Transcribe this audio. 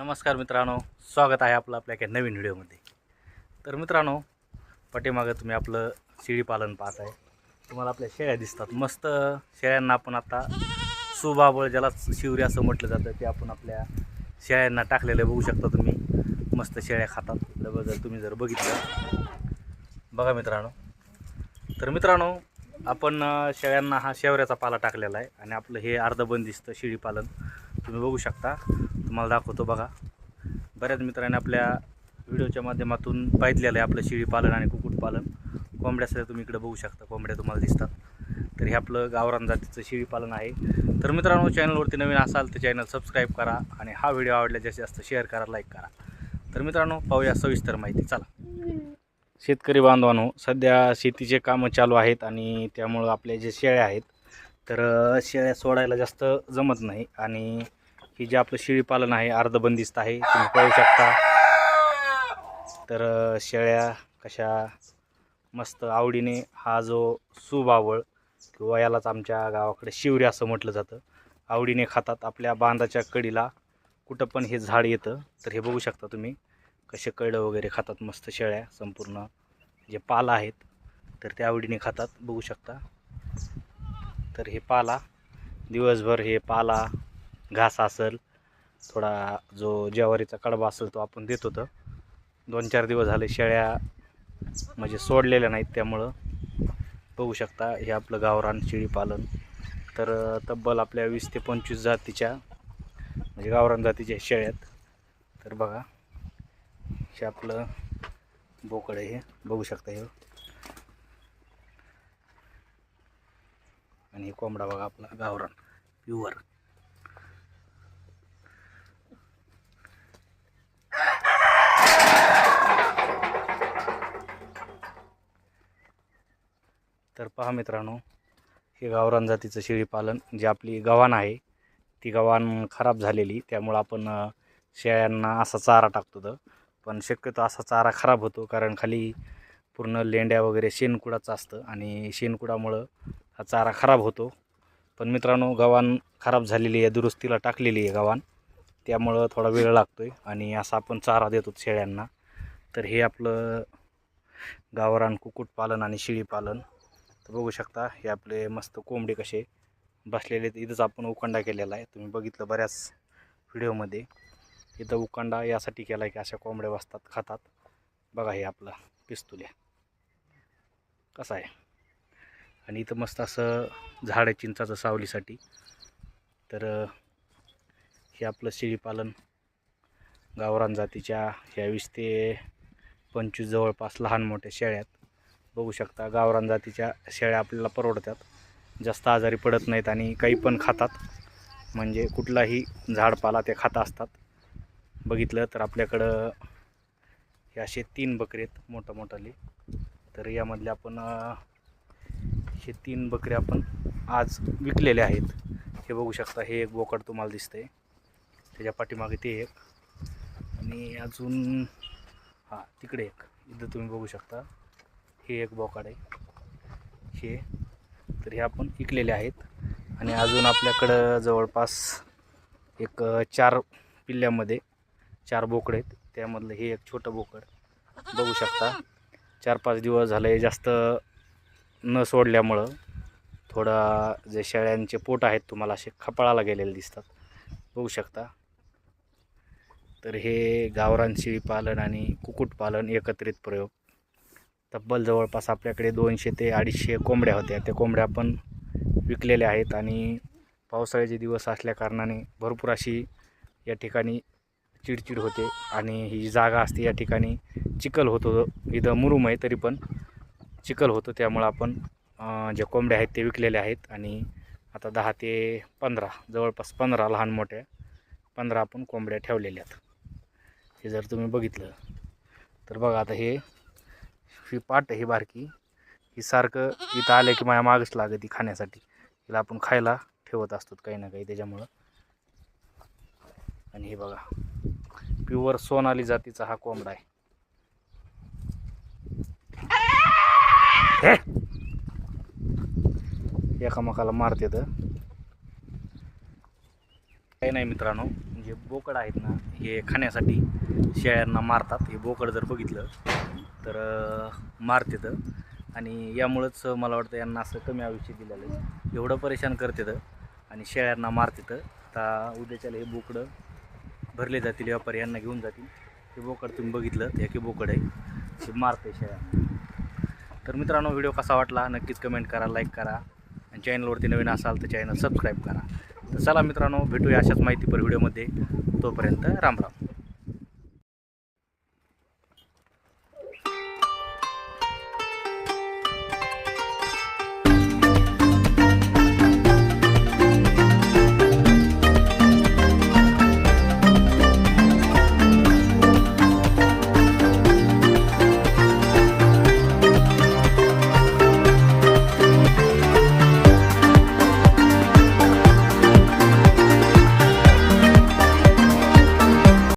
नमस्कार मित्रांनो स्वागत आहे आपलं आपल्या एका नवीन व्हिडिओमध्ये. तर मित्रांनो पाठीमागं तुम्ही आपलं शेळी पालन पाहत आहे. तुम्हाला आपल्या शेळ्या दिसतात. मस्त शेळ्यांना आपण आता सुबाबळ ज्याला शिवरी असं म्हटलं जातं ते आपण आपल्या शेळ्यांना टाकलेलं बघू शकता तुम्ही. मस्त शेळ्या खातात. डबल जर तुम्ही जर बघितलं. बघा मित्रांनो. तर मित्रांनो आपण शेळ्यांना हा शेवऱ्याचा पाला टाकलेला आहे. आणि आपलं हे अर्धबंदिस्त शेळी पालन तुम्ही बघू शकता. तुम्हाला दाखवतो बघा. बऱ्याच मित्रांनी आपल्या व्हिडिओच्या माध्यमातून पाहितलेलं आहे आपलं शेळी पालन आणि कुक्कुटपालन कोंबड्यासाठी तुम्ही इकडे बघू शकता. कोंबड्या तुम्हाला दिसतात. तर हे आपलं गावरान जातीचं शेळी पालन आहे. तर मित्रांनो चॅनलवरती नवीन असाल तर चॅनल सबस्क्राईब करा आणि हा व्हिडिओ आवडला जास्तीत जास्त शेअर करा लाईक करा. तर मित्रांनो पाहूया सविस्तर माहिती. चला. शेतकरी बांधवांनो सध्या शेतीचे कामं चालू आहेत आणि त्यामुळं आपल्या जे शेळ्या आहेत तर शेळ्या सोडायला जास्त जमत नाही आणि की जे आपलं शेळी पालन आहे अर्धबंदिस्त आहे तुम्ही पाहू शकता. तर शेळ्या कशा मस्त आवडीने हा जो सुबावळ किंवा यालाच आमच्या गावाकडे शिवरी असं म्हटलं जातं. आवडीने खातात आपल्या बांधाच्या कडीला कुठं पण हे झाड येतं तर हे बघू शकता तुम्ही. कसे कळं वगैरे खातात मस्त शेळ्या संपूर्ण जे पाला आहेत तर ते आवडीने खातात बघू शकता. तर हे पाला दिवसभर हे पाला घास असेल थोडा जो ज्वारीचा कडबा असेल तो आपण देत होतं. दोन चार दिवस झाले शेळ्या म्हणजे सोडलेल्या नाहीत त्यामुळं. बघू शकता हे आपलं गावरान शेळी पालन तर तब्बल आपल्या वीस ते पंचवीस जातीच्या म्हणजे गावरान जातीच्या शेळ्या आहेत. तर बघा हे आपलं बोकड हे. बघू शकता हे. आणि हे कोंबडा बघा आपला गावरान. प्युअर. पहा मित्रांनो हे गावरान जातीचं शेळीपालन जी जे आपली गव्हाण आहे ती गव्हाण खराब झालेली त्यामुळं आपण शेळ्यांना असा चारा टाकतो तर पण शक्यतो असा चारा खराब होतो कारण खाली पूर्ण लेंड्या वगैरे शेणकुडाचं असतं आणि शेणकुडामुळं हा चारा खराब होतो. पण मित्रांनो गव्हाण खराब झालेली आहे दुरुस्तीला टाकलेली आहे गव्हाण. त्यामुळं थोडा वेळ लागतो आहे आणि असा आपण चारा देतो शेळ्यांना. तर हे आपलं गावरान कुक्कुटपालन आणि शेळीपालन. तर बघू शकता हे आपले मस्त कोंबडे कसे बसलेले आहेत. इथंच आपण उकांडा केलेला आहे. तुम्ही बघितलं बऱ्याच व्हिडिओमध्ये. इथं उकांडा यासाठी केला आहे की अशा कोंबड्या बसतात खातात. बघा हे आपलं पिस्तुल्या कसा आहे? आणि इथं मस्त असं झाड आहे चिंचाचं सावलीसाठी. तर हे आपलं शेळीपालन गावरान जातीच्या ह्या वीस ते पंचवीस जवळपास लहान मोठ्या शेळ्यात बघू शकता. गावरान जातीच्या शेळ्या आपल्याला परवडतात. जास्त आजारी पडत नाहीत आणि काही पण खातात. म्हणजे कुठलाही झाडपाला ते खात असतात. बघितलं तर आपल्याकडं हे असे तीन बकरे आहेत मोठं मोठाले. तर यामधले आपण हे तीन बकरे आपण आज विकलेले आहेत. हे बघू शकता हे एक बोकड तुम्हाला दिसतंय. त्याच्या पाठीमागे ते एक. आणि अजून हां तिकडे एक. इथं तुम्ही बघू शकता. हे एक बोकाड आहे. हे. तर हे आपण विकलेले आहेत. आणि अजून आपल्याकडं जवळपास एक चार पिल्ल्यामध्ये चार बोकडे आहेत. त्यामधलं हे एक छोटं बोकड बघू शकता. चार पाच दिवस झाले जास्त न सोडल्यामुळं थोडा जे शेळ्यांचे पोट आहेत तुम्हाला असे खपाळाला गेलेले दिसतात. बघू शकता. तर हे गावरान शेळीपालन आणि कुक्कुटपालन एकत्रित प्रयोग. तब्बल जवळपास आपल्याकडे दोनशे ते अडीचशे कोंबड्या होत्या. त्या कोंबड्या आपण विकलेल्या आहेत आणि पावसाळ्याचे दिवस असल्याकारणाने भरपूर अशी या ठिकाणी चिडचिड होते आणि ही जागा असते या ठिकाणी चिखल होतो इथं मुरुम आहे तरी पण चिखल होतं. त्यामुळं आपण जे ज्या कोंबड्या आहेत ते विकलेले आहेत आणि आता दहा ते पंधरा जवळपास पंधरा लहान मोठ्या पंधरा आपण कोंबड्या ठेवलेल्या आहेत. हे जर तुम्ही बघितलं तर बघा आता हे ही पाट ही बारकी. ही सारखं इथं आलं की माझ्या मागच ती खाण्यासाठी. हिला आपण खायला ठेवत असतो काही ना काही त्याच्यामुळं. आणि हे बघा प्युअर सोनाली जातीचा हा कोंबडा आहे. एकामेकाला मारते तर. काही नाही मित्रांनो जे बोकड आहेत ना हे खाण्यासाठी शेळ्यांना मारतात. हे बोकड जर बघितलं तर अं, मारतेतं आणि यामुळंच मला वाटतं यांना असं कमी आयुष्य दिलेलं आहे. एवढं परेशान करतेतं आणि शेळ्यांना मारतेतं आता उद्याच्याला हे बोकडं भरले जातील व्यापारी यांना घेऊन जातील. हे बोकड तुम्ही बघितलं ते की बोकड आहे. ते मारते शेळ्यांना. तर मित्रांनो व्हिडिओ कसा वाटला? नक्कीच कमेंट करा लाईक करा. आणि चॅनलवरती नवीन असाल तर चॅनल सबस्क्राईब करा. तर चला मित्रांनो भेटूया अशाच माहितीपर व्हिडिओमध्ये. तोपर्यंत राम राम.